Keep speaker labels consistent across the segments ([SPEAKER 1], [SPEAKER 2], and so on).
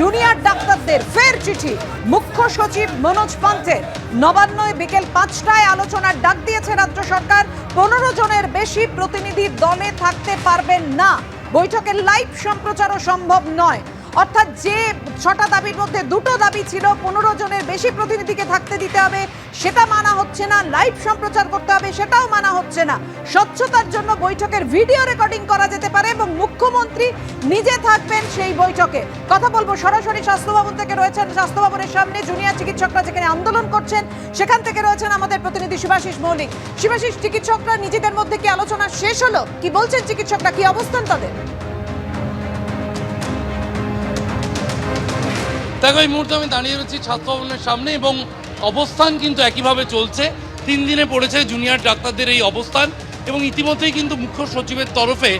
[SPEAKER 1] Junior ডাক্তারদের ফের চিঠি। মুখ্য সচিব মনোজ পান্থের নবান্নয় বিকেল পাঁচটায় আলোচনার ডাক দিয়েছে রাজ্য সরকার। পনেরো জনের বেশি প্রতিনিধি দলে থাকতে পারবেন না। বৈঠকের লাইভ সম্প্রচারও সম্ভব নয়। অর্থাৎ যে ছটা দাবির মধ্যে দুটো দাবি ছিল, পনেরো জনের বেশি প্রতিনিধিকে থাকতে দিতে হবে, সেটা মানা হচ্ছে না, লাইভ সম্প্রচার করতে হবে, সেটাও মানা হচ্ছে না। স্বচ্ছতার জন্য বৈঠকের ভিডিও রেকর্ডিং করা যেতে পারে এবং মুখ্যমন্ত্রী নিজে থাকবেন সেই বৈঠকে। কথা বলব, সরাসরি স্বাস্থ্য ভবন থেকে রয়েছেন স্বাস্থ্য ভবনের সামনে জুনিয়র চিকিৎসকরা যেখানে আন্দোলন করছেন, সেখান থেকে রয়েছেন আমাদের প্রতিনিধি শিবাশিস মৌলিক। শিবাশিস, চিকিৎসকরা নিজেদের মধ্যে কি আলোচনা শেষ হলো? কি বলছেন চিকিৎসকরা? কি অবস্থান তাদের?
[SPEAKER 2] দেখো, এই মুহূর্তে আমি দাঁড়িয়ে রয়েছি স্বাস্থ্য ভবনের সামনে এবং অবস্থান কিন্তু একইভাবে চলছে। তিন দিনে পড়েছে জুনিয়র ডাক্তারদের এই অবস্থান এবং ইতিমধ্যেই কিন্তু মুখ্য সচিবের তরফে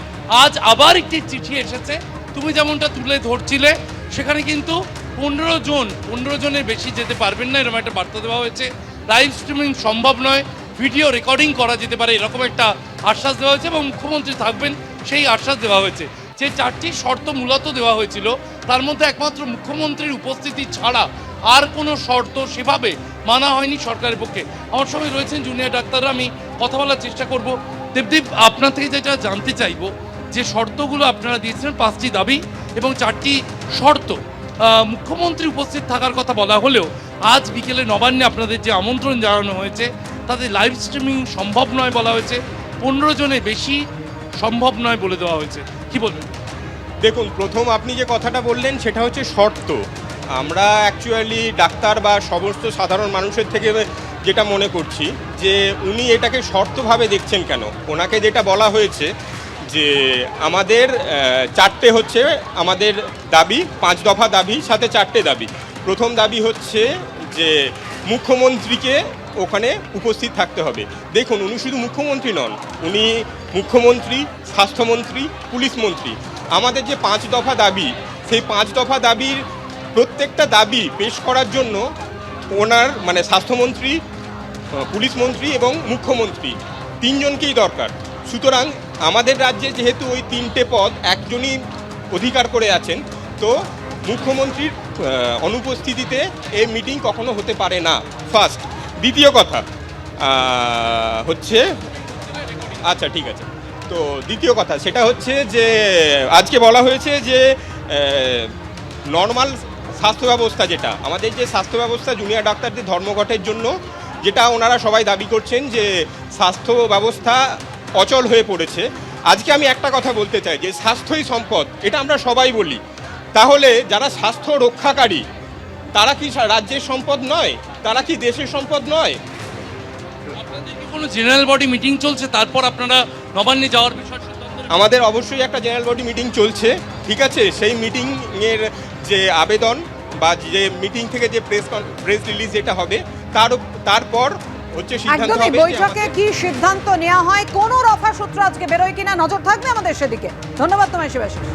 [SPEAKER 2] আজ আবার একটি চিঠি এসেছে। তুমি যেমনটা তুলে ধরছিলে, সেখানে কিন্তু পনেরো জন, পনেরো জনের বেশি যেতে পারবেন না, এরকম একটা বার্তা দেওয়া হয়েছে। লাইভ স্ট্রিমিং সম্ভব নয় ভিডিও রেকর্ডিং করা যেতে পারে, এরকম একটা আশ্বাস দেওয়া হয়েছে এবং মুখ্যমন্ত্রী থাকবেন, সেই আশ্বাস দেওয়া হয়েছে। যে চারটি শর্ত মূলত দেওয়া হয়েছিল, তার মধ্যে একমাত্র মুখ্যমন্ত্রীর উপস্থিতি ছাড়া আর কোনো শর্ত সেভাবে মানা হয়নি সরকারের পক্ষে। আমার সঙ্গে রয়েছেন জুনিয়র ডাক্তাররা, আমি কথা বলার চেষ্টা করব। দেবদীপ, আপনার থেকে যেটা জানতে চাইব, যে শর্তগুলো আপনারা দিয়েছিলেন, পাঁচটি দাবি এবং চারটি শর্ত মুখ্যমন্ত্রী উপস্থিত থাকার কথা বলা হলেও আজ বিকেলে নবান্নে আপনাদের যে আমন্ত্রণ জানানো হয়েছে, তাতে লাইভ স্ট্রিমিং সম্ভব নয় বলা হয়েছে। পনেরো জনের বেশি সম্ভব নয় বলে দেওয়া হয়েছে। কি বলবেন?
[SPEAKER 3] দেখুন, প্রথম আপনি যে কথাটা বললেন, সেটা হচ্ছে শর্ত। আমরা অ্যাকচুয়ালি ডাক্তার বা সমস্ত সাধারণ মানুষের থেকে যেটা মনে করছি, যে উনি এটাকে শর্তভাবে দেখছেন কেন? ওনাকে যেটা বলা হয়েছে, যে আমাদের চারটে হচ্ছে আমাদের দাবি, পাঁচ দফা দাবি, সাথে চারটে দাবি। প্রথম দাবি হচ্ছে যে মুখ্যমন্ত্রীকে ওখানে উপস্থিত থাকতে হবে। দেখুন, উনি শুধু মুখ্যমন্ত্রী নন, উনি মুখ্যমন্ত্রী, স্বাস্থ্যমন্ত্রী, পুলিশ মন্ত্রী। আমাদের যে পাঁচ দফা দাবি, সেই পাঁচ দফা দাবির প্রত্যেকটা দাবি পেশ করার জন্য ওনার মানে স্বাস্থ্যমন্ত্রী পুলিশ মন্ত্রী এবং মুখ্যমন্ত্রী তিনজনকেই দরকার। সুতরাং আমাদের রাজ্যে যেহেতু ওই তিনটে পদ একজনই অধিকার করে আছেন, তো মুখ্যমন্ত্রীর অনুপস্থিতিতে এই মিটিং কখনো হতে পারে না। ফার্স্ট দ্বিতীয় কথা হচ্ছে আচ্ছা ঠিক আছে। তো দ্বিতীয় কথা, সেটা হচ্ছে যে, আজকে বলা হয়েছে যে নর্মাল স্বাস্থ্য ব্যবস্থা যেটা, আমাদের যে স্বাস্থ্য ব্যবস্থা জুনিয়র ডাক্তারদের ধর্মঘটের জন্য, যেটা ওনারা সবাই দাবি করছেন যে, স্বাস্থ্য ব্যবস্থা অচল হয়ে পড়েছে। আজকে আমি একটা কথা বলতে চাই, যে স্বাস্থ্যই সম্পদ, এটা আমরা সবাই বলি। তাহলে যারা স্বাস্থ্য রক্ষাকারী, তারা কি রাজ্যের সম্পদ নয়? তারা কি দেশের সম্পদ নয়?
[SPEAKER 2] আপনাদের কি কোনো জেনারেল বডি মিটিং চলছে? তারপর আপনারা নবান্নে যাওয়ার বিষয়
[SPEAKER 3] আমাদের অবশ্যই একটা জেনারেল বডি মিটিং চলছে ঠিক আছে? সেই মিটিংয়ের যে আবেদন বা যে মিটিং থেকে যে প্রেস প্রেস রিলিজ যেটা হবে তার তারপর হচ্ছে সিদ্ধান্ত হবে
[SPEAKER 1] বৈঠকে কি সিদ্ধান্ত নেওয়া হয়? কোন রফা সূত্র আজকে বেরোয় কিনা? নজর থাকবে আমাদের সেদিকে। ধন্যবাদ তোমায় শিবাশিস।